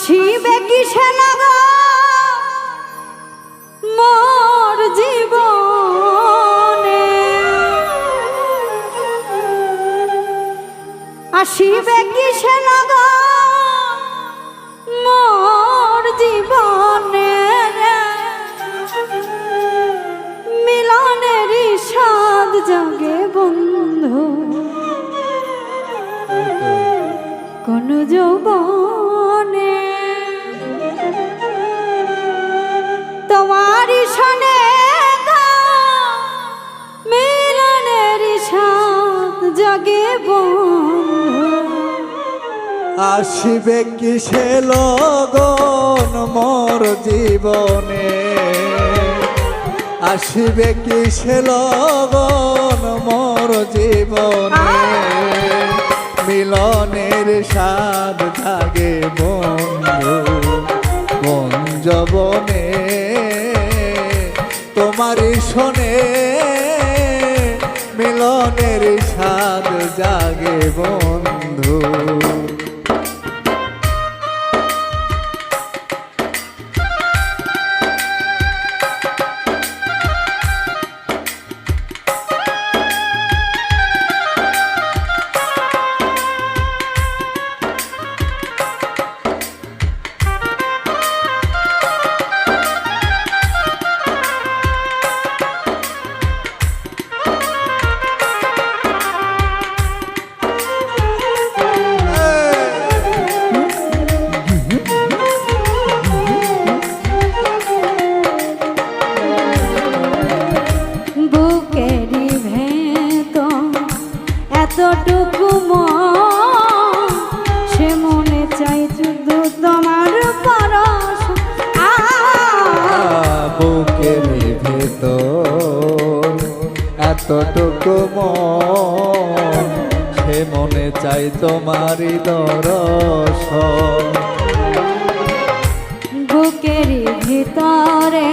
আসিবে কিসে লাগা মোর জীবনে। আসিবে কিসে লাগা মোর জীবনে। মিলনের সাদ জাগে বন্ধু। কোন যৌবনে আসিবে কিসে লগন মোর জীবনে? আসিবে কিসে লগন মোর জীবনে? মিলনের স্বাদ থাকে বন্ধু কোন জবনে তোমারই শোনে মিলনের স্বাদ জাগে বন্ধু। চাই শুধু তোমার পরশ। আ বুকের ভেতর এতটুকু মন সে মনে চাই তোমারই দর্শন। বুকের ভিতরে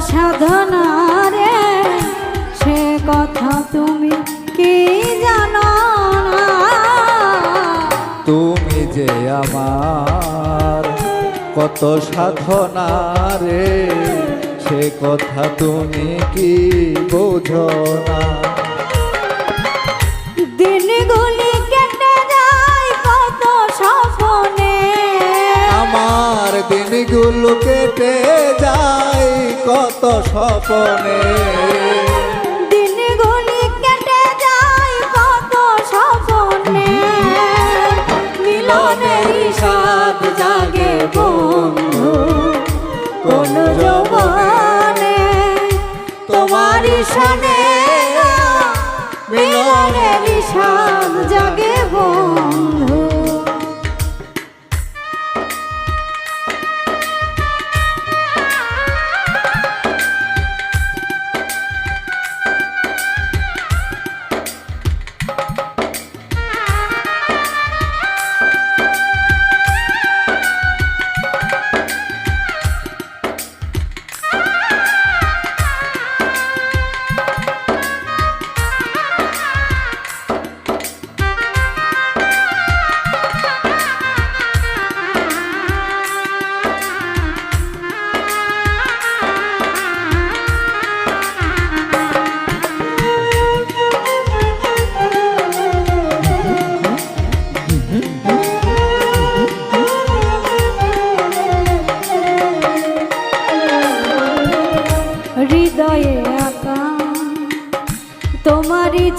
সাধনা রে সে কথা তুমি কি জানো না? তুমি যে আমার কত সাধনা রে সে কথা তুমি কি বোঝো না? দিনগুলো কেটে যায় কত স্বপনে। জাগে বন্ধু কোন তোমারই সনে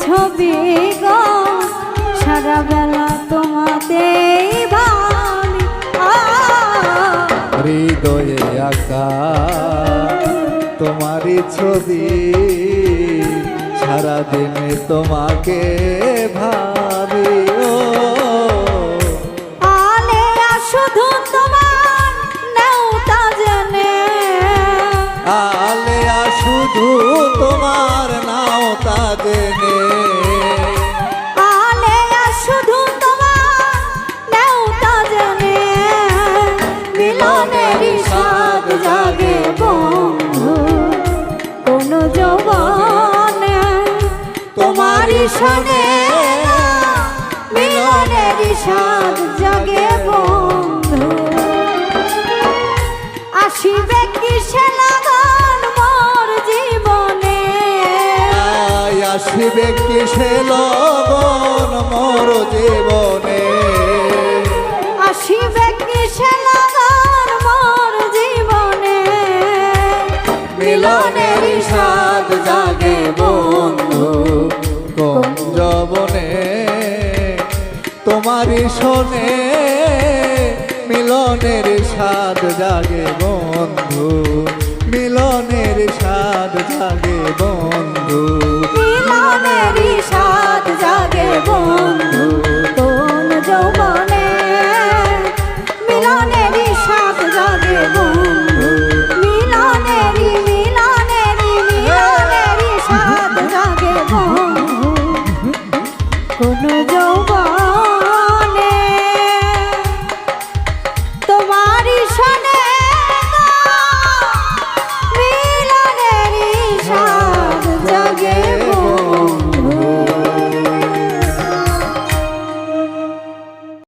ছবি গো সারা বেলা তোমাতে হৃদয়ে আঁকা তোমারই ছবি সারাদিনে তোমাকে ভাবি আসিবে কিসে লগন মোর জীবনে। আসিবে কিসে লাগান মোর জীবনে। মিলনের স্বাদ জাগে বন্ধু কঞ্জবনে তোমারই শোনে মিলনের স্বাদ জাগে বন্ধু